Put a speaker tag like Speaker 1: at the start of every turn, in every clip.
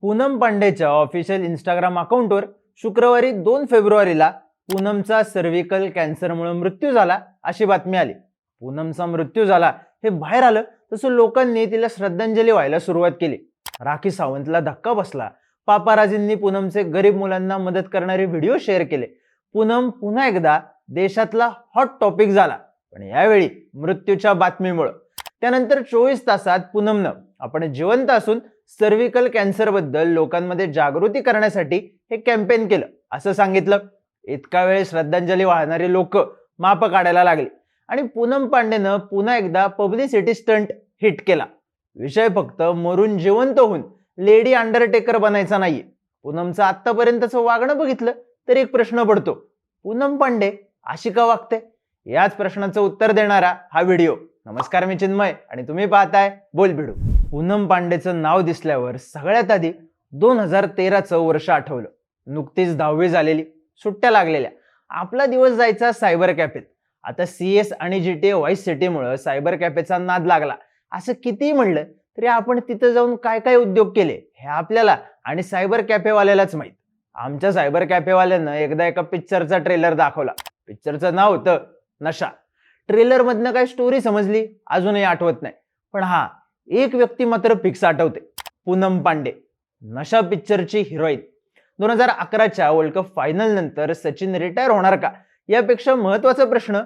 Speaker 1: Poonam पांडेच्या official Instagram अकाउंटवर शुक्रवारी दोन फेब्रुवारीला पूनमचा सर्व्हिकल कॅन्सरमुळे मृत्यू झाला अशी बातमी आली. पूनमचा मृत्यू झाला हे बाहेर आलं तसं लोकांनी तिला श्रद्धांजली व्हायला सुरुवात केली. राखी सावंतला धक्का बसला. पापाराजींनी पूनमचे गरीब मुलांना मदत करणारे व्हिडिओ शेअर केले. पूनम पुन्हा एकदा देशातला हॉट टॉपिक झाला पण यावेळी मृत्यूच्या बातमीमुळं. त्यानंतर चोवीस तासात पूनमनं आपण जिवंत असून सर्व्हिकल कॅन्सरबद्दल लोकांमध्ये जागृती करण्यासाठी हे कॅम्पेन केलं असं सांगितलं. इतका वेळ श्रद्धांजली वाहणारी लोक माप काढायला लागली. आणि पूनम पांडेनं पुन्हा एकदा पब्लिसिटी स्टंट हिट केला. विषय फक्त मरून जिवंत होऊन लेडी अंडरटेकर बनायचा नाहीये. पूनमचं आत्तापर्यंतचं वागणं बघितलं तर एक प्रश्न पडतो. पूनम पांडे अशी का वागते? याच प्रश्नाचं उत्तर देणारा हा व्हिडिओ. नमस्कार मी चिन्मय आणि तुम्ही पाहताय बोल भिडू. पूनम पांडेचं नाव दिसल्यावर सगळ्यात आधी दोन हजार तेराचं वर्ष आठवलं. नुकतीच दहावी झालेली सुट्ट्या लागलेल्या. आपला दिवस जायचा सायबर कॅफेत. आता सी एस आणि जी टी व्हाईस सिटीमुळं सायबर कॅफेचा नाद लागला. असं कितीही म्हणलं तरी आपण तिथं जाऊन काय काय उद्योग केले हे आपल्याला आणि सायबर कॅफेवाल्यालाच माहीत. आमच्या सायबर कॅफेवाल्यानं एकदा एका पिक्चरचा ट्रेलर दाखवला. पिक्चरचं नाव होतं नशा. ट्रेलर मधनं काय स्टोरी समजली? अजूनही आठवत नाही. पण हा एक व्यक्ती मात्र फिक्स आठवते. पूनम पांडे. नशा पिक्चरची हिरोईन दोन हजार अकराच्या वर्ल्ड कप फायनल नंतर सचिन रिटायर होणार का? यापेक्षा महत्त्वाचा प्रश्न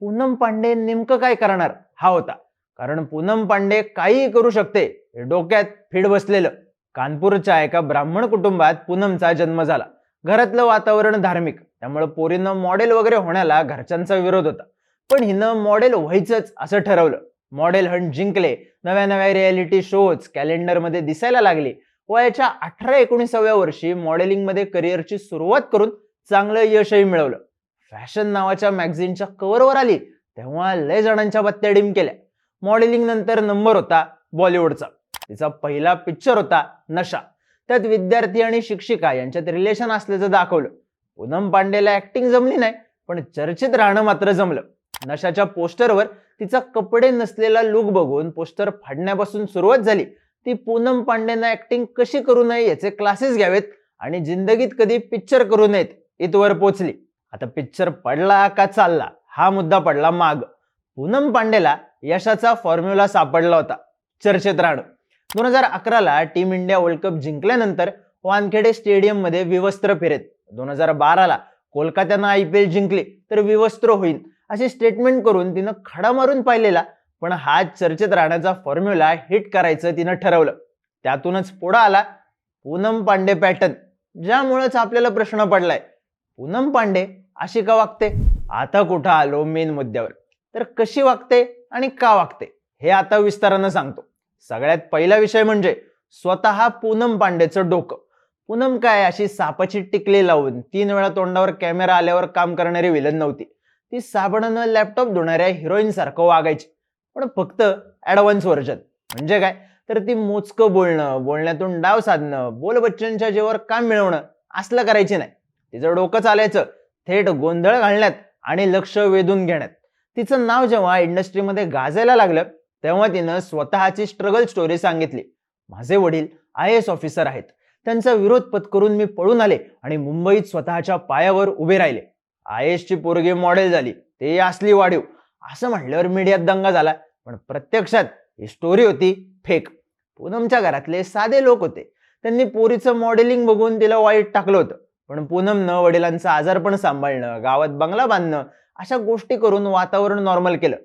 Speaker 1: पूनम पांडे नेमकं काय करणार? हा होता. कारण पूनम पांडे काहीही करू शकते. हे डोक्यात फिड बसलेलं. कानपूरच्या एका ब्राह्मण कुटुंबात पूनमचा जन्म झाला. घरातलं वातावरण धार्मिक. त्यामुळे पोरीनं मॉडेल वगैरे होण्याला घरच्यांचा विरोध होता. पण हिनं मॉडेल व्हायचंच असं ठरवलं. मॉडेल हंट जिंकले. नव्या नव्या रियालिटी शोज कॅलेंडरमध्ये दिसायला लागली. वयाच्या अठरा एकोणीसाव्या वर्षी मॉडेलिंगमध्ये करिअरची सुरुवात करून चांगलं यशही मिळवलं. फॅशन नावाच्या मॅगझिनच्या कव्हरवर आली. तेव्हा लय जणांच्या बत्त्या डिम केल्या. मॉडेलिंग नंतर नंबर होता बॉलिवूडचा तिचा पहिला पिक्चर होता नशा. त्यात विद्यार्थी आणि शिक्षिका यांच्यात रिलेशन असल्याचं दाखवलं. पूनम पांडेला ऍक्टिंग जमली नाही पण चर्चेत राहणं मात्र जमलं. नशाच्या पोस्टरवर तिचा कपडे नसलेला लुक बघून पोस्टर फाडण्यापासून सुरुवात झाली. ती पूनम पांडेनं ऍक्टिंग कशी करू नये याचे क्लासेस घ्यावेत आणि जिंदगीत कधी पिक्चर करू नयेत इथवर पोचली आता पिक्चर पडला का चालला हा मुद्दा पडला माग. पूनम पांडेला यशाचा फॉर्म्युला सापडला होता चर्चेत राहणं. दोन हजार अकराला टीम इंडिया वर्ल्ड कप जिंकल्यानंतर वानखेडे स्टेडियममध्ये विवस्त्र फिरेत. दोन हजार बाराला कोलकात्यानं आय पी एल जिंकली तर विवस्त्र होईल अशी स्टेटमेंट करून तिनं खडा मारून पाहिलेला पण हा चर्चेत राहण्याचा फॉर्म्युला हिट करायचं तिनं ठरवलं. त्यातूनच पुढं आला पूनम पांडे पॅटर्न ज्यामुळेच आपल्याला प्रश्न पडलाय. पूनम पांडे अशी का वागते? आता कुठं आलो मेन मुद्द्यावर? तर कशी वागते आणि का वागते? हे आता विस्तारानं सांगतो. सगळ्यात पहिला विषय म्हणजे स्वतः पूनम पांडेचं डोकं. पूनम काय अशी सापाची टिकली लावून तीन वेळा तोंडावर कॅमेरा आल्यावर काम करणारी विलन नव्हती. ती साबणानं लॅपटॉप धुणाऱ्या हिरोईन सारखं वागायची. पण फक्त ऍडव्हान्स व्हर्जन म्हणजे काय? तर ती मोजकं बोलणं बोलण्यातून डाव साधणं बोल बच्चनच्या जेवर काम मिळवणं असलं करायची नाही. तिचं डोकं चालायचं थेट गोंधळ घालण्यात आणि लक्ष वेधून घेण्यात. तिचं नाव जेव्हा इंडस्ट्रीमध्ये गाजायला लागलं तेव्हा तिनं स्वतःची स्ट्रगल स्टोरी सांगितली. माझे वडील आय एस ऑफिसर आहेत. त्यांचा विरोध पत्करून मी पळून आले आणि मुंबईत स्वतःच्या पायावर उभे राहिले. आय एसची पोरगी मॉडेल झाली. ते असली वाढीव. असं म्हटल्यावर मीडियात दंगा झाला. पण प्रत्यक्षात ही स्टोरी होती फेक पूनमच्या घरातले साधे लोक होते. त्यांनी पोरीचं मॉडेलिंग बघून तिला वाईट टाकलं होतं. पण पूनमनं वडिलांचं आजारपण सांभाळणं गावात बंगला बांधणं अशा गोष्टी करून वातावरण नॉर्मल केलं.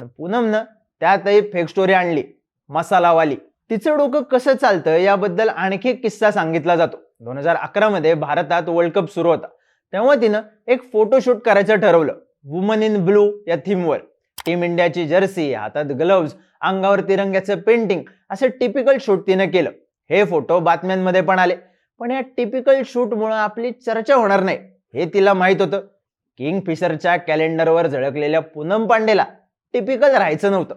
Speaker 1: पण पूनमनं त्यातही फेक स्टोरी आणली. मसालावाली. तिचं डोकं कसं चालतं याबद्दल आणखी एक किस्सा सांगितला जातो. दोन हजार अकरा मध्ये भारतात वर्ल्ड कप सुरू होता. तेव्हा तिनं एक फोटोशूट करायचं ठरवलं. वुमन इन ब्लू या थीमवर टीम इंडियाची जर्सी हातात ग्लव्ज अंगावर तिरंग्याचं पेंटिंग असं टिपिकल शूट तिनं केलं. हे फोटो बातम्यांमध्ये पण आले. पण या टिपिकल शूटमुळं आपली चर्चा होणार नाही. हे तिला माहीत होतं. किंग फिशरच्या कॅलेंडरवर झळकलेल्या पूनम पांडेला टिपिकल राहायचं नव्हतं.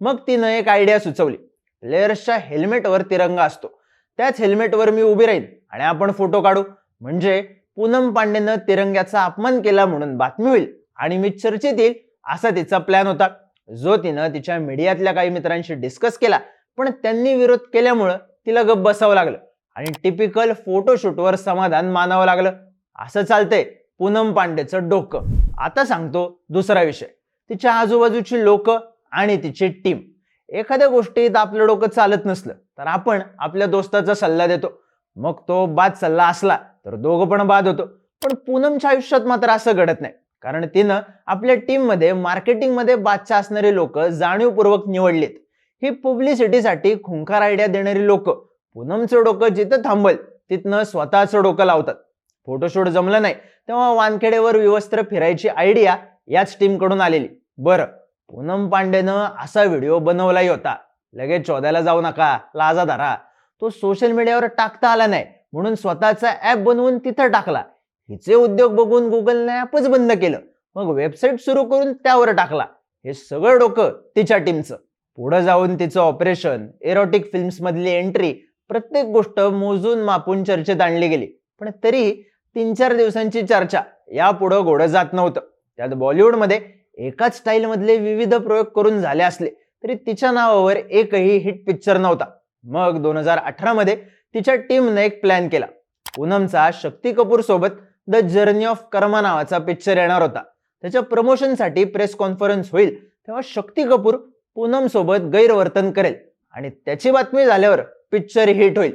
Speaker 1: मग तिनं एक आयडिया सुचवली. प्लेयर्सच्या हेल्मेटवर तिरंगा असतो. त्याच हेल्मेटवर मी उभी राहीन आणि आपण फोटो काढू. म्हणजे पूनम पांडेनं तिरंग्याचा अपमान केला म्हणून बातमी होईल. आणि मी चर्चेत येईल असा तिचा प्लॅन होता. जो तिनं तिच्या मीडियातल्या काही मित्रांशी डिस्कस केला. पण त्यांनी विरोध केल्यामुळं तिला गप्प बसावं लागलं. आणि टिपिकल फोटोशूटवर समाधान मानावं लागलं. असं चालतंय पूनम पांडेचं डोकं. आता सांगतो दुसरा विषय. तिच्या आजूबाजूची लोक आणि तिची टीम एखाद्या गोष्टीत आपलं डोकं चालत नसलं तर आपण आपल्या दोस्ताचा सल्ला देतो. मग तो बाद सल्ला असला तर दोघं पण बाद होतो. पण पूनमच्या आयुष्यात मात्र असं घडत नाही. कारण तिनं आपल्या टीममध्ये मार्केटिंगमध्ये बादशा असणारी लोक जाणीवपूर्वक निवडलीत. ही पब्लिसिटीसाठी खुंखार आयडिया देणारी लोक पूनमचं डोकं जिथं थांबल तिथनं स्वतःचं डोकं लावतात. फोटोशूट जमलं नाही तेव्हा वानखेडेवर विवस्त्र फिरायची आयडिया याच टीमकडून आलेली. बरं पूनम पांडेनं असा व्हिडिओ बनवलाही होता. लगेच शोधायला जाऊ नका लाजा धरा. तो सोशल मीडियावर टाकता आला नाही. म्हणून स्वतःचा ऍप बनवून तिथं टाकला. हिचे उद्योग बघून गुगलने ऍपच बंद केलं. मग वेबसाईट सुरू करून त्यावर टाकला. हे सगळं डोकं तिच्या टीमचं पुढे जाऊन तिचं ऑपरेशन एरोटिक फिल्म्स मधली एंट्री प्रत्येक गोष्ट मोजून मापून चर्चेत आणली गेली. पण तरी तीन चार दिवसांची चर्चा यापुढं गोडं जात नव्हतं. त्यात बॉलिवूडमध्ये एकाच स्टाईल मधले विविध प्रयोग करून झाले असले तरी तिच्या नावावर एकही हिट पिक्चर नव्हता. मग दोन हजार अठरा मध्ये तिच्या टीमने एक प्लॅन केला. पूनमचा शक्ती कपूर सोबत द जर्नी ऑफ कर्मा नावाचा पिक्चर येणार होता. त्याच्या प्रमोशनसाठी प्रेस कॉन्फरन्स होईल तेव्हा शक्ती कपूर पूनम सोबत गैरवर्तन करेल आणि त्याची बातमी झाल्यावर पिक्चर हिट होईल.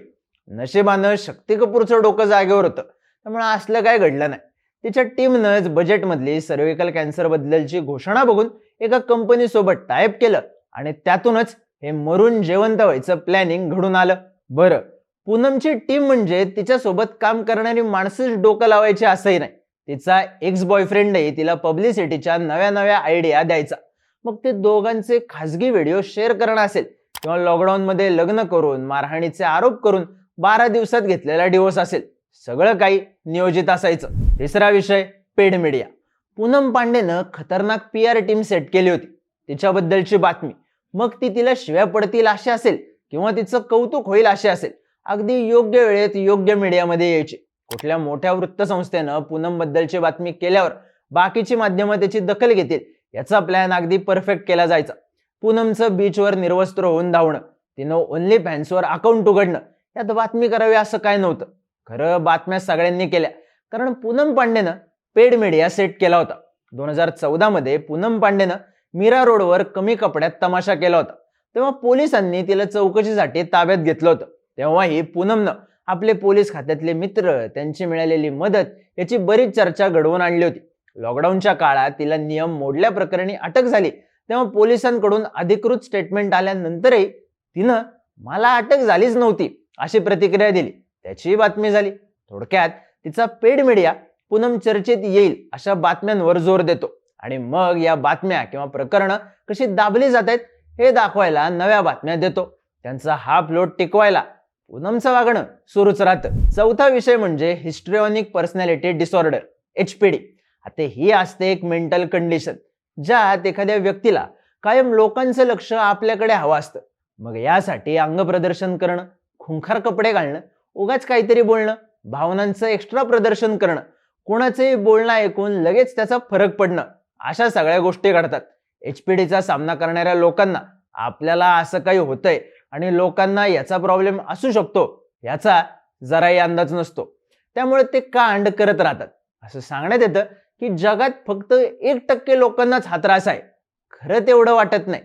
Speaker 1: नशिबानं शक्ती कपूरचं डोकं जागेवर होतं. त्यामुळे असलं काय घडलं नाही. तिच्या टीमनंच बजेटमधली सर्व्हिकल कॅन्सर बद्दलची घोषणा बघून एका कंपनीसोबत टाईप केलं आणि त्यातूनच हे मरून जेवंत व्हायचं प्लॅनिंग घडून आलं. बरं पूनमची टीम म्हणजे तिच्यासोबत काम करणारी माणसंच डोकं लावायची असंही नाही. तिचा एक्स बॉयफ्रेंडही तिला पब्लिसिटीच्या नव्या नव्या आयडिया द्यायचा. मग ते दोघांचे खासगी व्हिडिओ शेअर करणं असेल किंवा लॉकडाऊनमध्ये लग्न करून मारहाणीचे आरोप करून बारा दिवसात घेतलेला डिवोर्स असेल सगळं काही नियोजित असायचं. तिसरा विषय पेड मीडिया पूनम पांडेनं खतरनाक पी आर टीम सेट केली होती. तिच्याबद्दलची बातमी. मग ती तिला शिव्या पडतील अशी असेल किंवा तिचं कौतुक होईल अशी असेल. अगदी योग्य वेळेत योग्य मीडियामध्ये यायची. कुठल्या मोठ्या वृत्तसंस्थेनं पूनम बद्दलची बातमी केल्यावर बाकीची माध्यमं त्याची दखल घेतील याचा प्लॅन अगदी परफेक्ट केला जायचा. पूनमचं बीचवर निर्वस्त्र होऊन धावणं तिनं ओनली फॅन्सवर अकाउंट उघडणं यात बातमी करावी असं काय नव्हतं. खरं बातम्या सगळ्यांनी केल्या. कारण पूनम पांडेनं पेड मीडिया सेट केला होता. दोन हजार चौदामध्ये पूनम पांडेनं मीरा रोडवर कमी कपड्यात तमाशा केला होता. तेव्हा पोलिसांनी तिला चौकशीसाठी ताब्यात घेतलं होतं. तेव्हाही पूनमनं आपले पोलीस खात्यातले मित्र त्यांची मिळालेली मदत याची बरीच चर्चा घडवून आणली होती. लॉकडाऊनच्या काळात तिला नियम मोडल्या प्रकरणी अटक झाली. तेव्हा पोलिसांकडून अधिकृत स्टेटमेंट आल्यानंतरही तिनं मला अटक झालीच नव्हती अशी प्रतिक्रिया दिली. त्याचीही बातमी झाली. थोडक्यात तिचा पेड मीडिया पूनम चर्चेत येईल अशा बातम्यांवर जोर देतो. आणि मग या बातम्या किंवा प्रकरणं कशी दाबली जात आहेत हे दाखवायला नव्या बातम्या देतो. त्यांचा हा फ्लोट टिकवायला पूनमचं वागणं सुरूच राहतं. चौथा विषय म्हणजे histrionic personality disorder H P D आता ही असते एक मेंटल कंडिशन ज्यात एखाद्या व्यक्तीला कायम लोकांचं लक्ष आपल्याकडे हवं असतं. मग यासाठी अंगप्रदर्शन करणं खुंखार कपडे घालणं उगाच काहीतरी बोलणं भावनांचं एक्स्ट्रा प्रदर्शन करणं कोणाचंही बोलणं ऐकून लगेच त्याचा फरक पडणं अशा सगळ्या गोष्टी घडतात. एच पी डीचा सामना करणाऱ्या लोकांना आपल्याला असं काही होतंय आणि लोकांना याचा प्रॉब्लेम असू शकतो याचा जराही अंदाज नसतो. त्यामुळे ते का अंड करत राहतात? असं सांगण्यात येतं की जगात फक्त एक टक्के लोकांनाच हा त्रास आहे. खरं तेवढं वाटत नाही.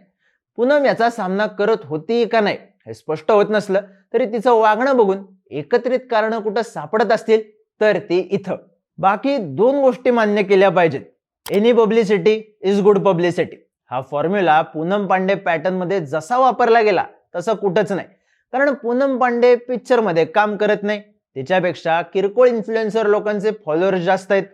Speaker 1: पूनम याचा सामना करत होती का नाही हे स्पष्ट होत नसलं तरी तिचं वागणं बघून एकत्रित कारणं कुठं सापडत असतील तर ती इथं. बाकी दोन गोष्टी मान्य केल्या पाहिजेत. Any publicity is good publicity हा फॉर्म्युला पूनम पांडे पॅटर्नमध्ये जसा वापरला गेला तसं कुठंच नाही. कारण पूनम पांडे पिक्चरमध्ये काम करत नाही. तिच्यापेक्षा किरकोळ इन्फ्लुएन्सर लोकांचे फॉलोअर्स जास्त आहेत.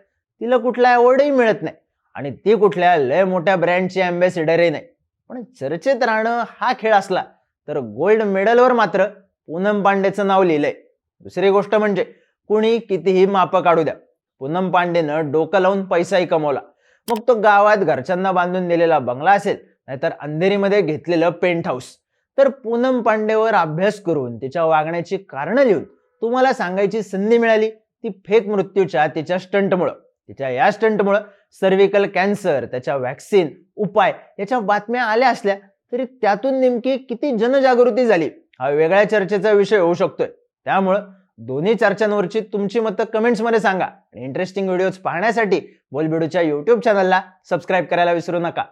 Speaker 1: तिला कुठला अवॉर्डही मिळत नाही. आणि ती कुठल्या लय मोठ्या ब्रँडची अँबॅसिडरही नाही. पण चर्चेत राहणं हा खेळ असला तर गोल्ड मेडलवर मात्र पूनम पांडेचं नाव लिहिलंय. दुसरी गोष्ट म्हणजे कुणी कितीही मापं काढू द्या. पूनम पांडेनं डोकं लावून पैसाही कमवला. मग तो गावात घरच्यांना बांधून दिलेला बंगला असेल नाहीतर अंधेरीमध्ये घेतलेलं पेंट हाऊस तर पूनम पांडेवर अभ्यास करून तिच्या वागण्याची कारणं लिहून तुम्हाला सांगायची संधी मिळाली. ती फेक मृत्यूच्या तिच्या स्टंटमुळं. तिच्या या स्टंटमुळं सर्व्हिकल कॅन्सर त्याच्या व्हॅक्सिन उपाय याच्या बातम्या आल्या असल्या तरी त्यातून नेमकी किती जनजागृती झाली हा वेगळ्या चर्चेचा विषय होऊ शकतोय. त्यामुळं दोन्ही चर्चांवरची तुमची मतं कमेंट्समध्ये सांगा आणि इंटरेस्टिंग व्हिडिओज पाहण्यासाठी बोलबिडूच्या यूट्यूब चॅनलला सबस्क्राईब करायला विसरू नका.